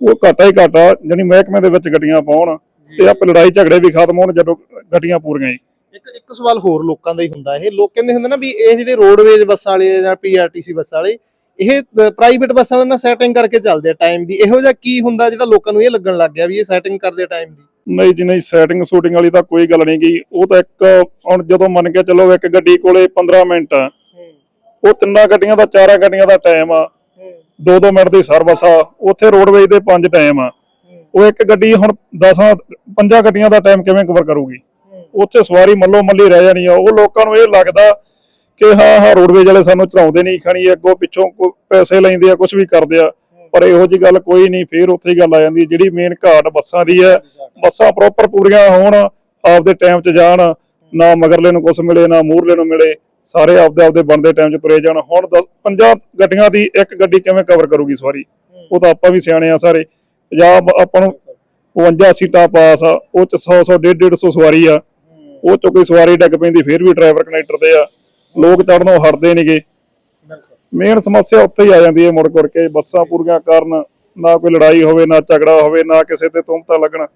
ਉਹ ਘਾਟਾ ਹੀ ਘਾਟਾ ਜਾਣੀ ਮਹਿਕਮੇ ਦੇ ਵਿੱਚ ਗੱਡੀਆਂ ਪਾਉਣ ਤੇ ਆਪ ਲੜਾਈ ਝਗੜੇ ਵੀ ਖਤਮ ਹੋਣ ਜਦੋਂ ਗੱਡੀਆਂ ਪੂਰੀਆਂ ਹੀ।
ਇੱਕ ਇੱਕ ਸਵਾਲ ਹੋਰ ਲੋਕਾਂ ਦਾ ਹੀ ਹੁੰਦਾ ਇਹ ਲੋਕ ਕਹਿੰਦੇ ਹੁੰਦੇ ਨਾ ਵੀ ਇਹ ਜਿਹੜੇ ਰੋਡਵੇਜ਼ ਬੱਸਾਂ ਵਾਲੇ ਜਾਂ ਪੀਆਰਟੀਸੀ ਬੱਸਾਂ ਵਾਲੇ ਇਹ ਪ੍ਰਾਈਵੇਟ ਬੱਸਾਂ ਨਾਲ ਨਾ ਸੈਟਿੰਗ ਕਰਕੇ ਚੱਲਦੇ ਆ ਟਾਈਮ ਦੀ। ਇਹੋ ਜਿਹਾ ਕੀ ਹੁੰਦਾ ਜਿਹੜਾ ਲੋਕਾਂ ਨੂੰ ਇਹ ਲੱਗਣ ਲੱਗ ਗਿਆ ਵੀ ਇਹ ਸੈਟਿੰਗ ਕਰਦੇ ਟਾਈਮ ਦੀ?
ਨਹੀਂ ਜੀ ਨਹੀਂ ਸੈਟਿੰਗ ਸ਼ੂਟਿੰਗ ਵਾਲੀ ਤਾਂ ਕੋਈ ਗੱਲ ਨਹੀਂ ਗਈ ਉਹ ਤਾਂ ਇੱਕ ਹੁਣ ਜਦੋਂ ਮੰਨ ਕੇ ਚੱਲੋ ਇੱਕ ਗੱਡੀ ਕੋਲੇ 15 ਮਿੰਟ ਆ ਉਹ ਤਿੰਨਾਂ ਗੱਡੀਆਂ ਦਾ ਚਾਰਾਂ ਗੱਡੀਆਂ ਦਾ ਟਾਈਮ ਆ। 2-2 ਮਿੰਟ ਦੀ ਸਰਵਿਸ ਆ। ਉੱਥੇ ਰੋਡਵੇਜ ਦੇ ਪੰਜ ਟਾਈਮ ਆ। ਉਹ ਇੱਕ ਗੱਡੀ ਹੁਣ 10 ਪੰਜਾਂ ਗੱਡੀਆਂ ਦਾ ਟਾਈਮ ਕਿਵੇਂ ਕਵਰ ਕਰੂਗੀ? ਉੱਥੇ ਸਵਾਰੀ ਮੱਲੋ ਮੱਲੀ ਰਹਿ ਜਾਣੀ ਆ। ਉਹ ਲੋਕਾਂ ਨੂੰ ਇਹ ਲੱਗਦਾ ਕਿ ਹਾਂ ਹਾਂ ਰੋਡਵੇਜ ਵਾਲੇ ਸਾਨੂੰ ਚੜਾਉਂਦੇ ਨਹੀਂ ਖਣੀ ਅੱਗੋਂ ਪਿੱਛੋਂ ਪੈਸੇ ਲੈਂਦੇ ਆ ਕੁਝ ਵੀ ਕਰਦੇ ਆ। ਪਰ ਇਹੋ ਜੀ ਗੱਲ ਕੋਈ ਨਹੀਂ, ਫੇਰ ਉੱਥੇ ਹੀ ਗੱਲ ਆ ਜਾਂਦੀ ਜਿਹੜੀ ਮੇਨ ਘਾਟ ਬੱਸਾਂ ਦੀ ਹੈ, ਬੱਸਾਂ ਪ੍ਰੋਪਰ ਪੂਰੀਆਂ ਹੋਣ, ਆਪਦੇ ਟਾਈਮ 'ਚ ਜਾਣ, ਨਾ ਮਗਰਲੇ ਨੂੰ ਕੁਝ ਮਿਲੇ, ਨਾ ਮੂਹਰਲੇ ਨੂੰ ਮਿਲੇ, ਸਾਰੇ ਆਪਦੇ ਆਪਦੇ ਬਣਦੇ ਟਾਈਮ 'ਚ ਤੁਰੇ ਜਾਣ। ਹੁਣ ਦਸ- ਪੰਜਾਂ ਗੱਡੀਆਂ ਦੀ ਇੱਕ ਗੱਡੀ ਕਿਵੇਂ ਕਵਰ ਕਰੂਗੀ ਸਵਾਰੀ? ਉਹ ਤਾਂ ਆਪਾਂ ਵੀ ਸਿਆਣੇ ਆ ਸਾਰੇ। ਪੰਜਾਬ ਆਪਾਂ ਨੂੰ 52 ਸੀਟਾਂ ਪਾਸ ਆ, ਉਹ 'ਚ 100 100 150 150 ਸਵਾਰੀ ਆ। ਉਹ 'ਚੋਂ ਕੋਈ ਸਵਾਰੀ ਡੱਗ ਪੈਂਦੀ, ਫੇਰ ਵੀ ਡਰਾਈਵਰ ਕਨੈਕਟਰ ਤੇ ਆ। ਲੋਕ ਚੜਨੋਂ ਹਟਦੇ ਨਹੀਂਗੇ ਮੇਨ ਸਮੱਸਿਆ ਉੱਥੇ ਹੀ ਆ ਜਾਂਦੀ ਹੈ ਮੁੜ ਮੁੜ ਕੇ, ਬੱਸਾਂ ਪੂਰੀਆਂ ਕਰਨ, ਨਾ ਕੋਈ ਲੜਾਈ ਹੋਵੇ, ਨਾ ਝਗੜਾ ਹੋਵੇ, ਨਾ ਕਿਸੇ ਤੇ ਤੁਮਤਾ ਲੱਗਣ।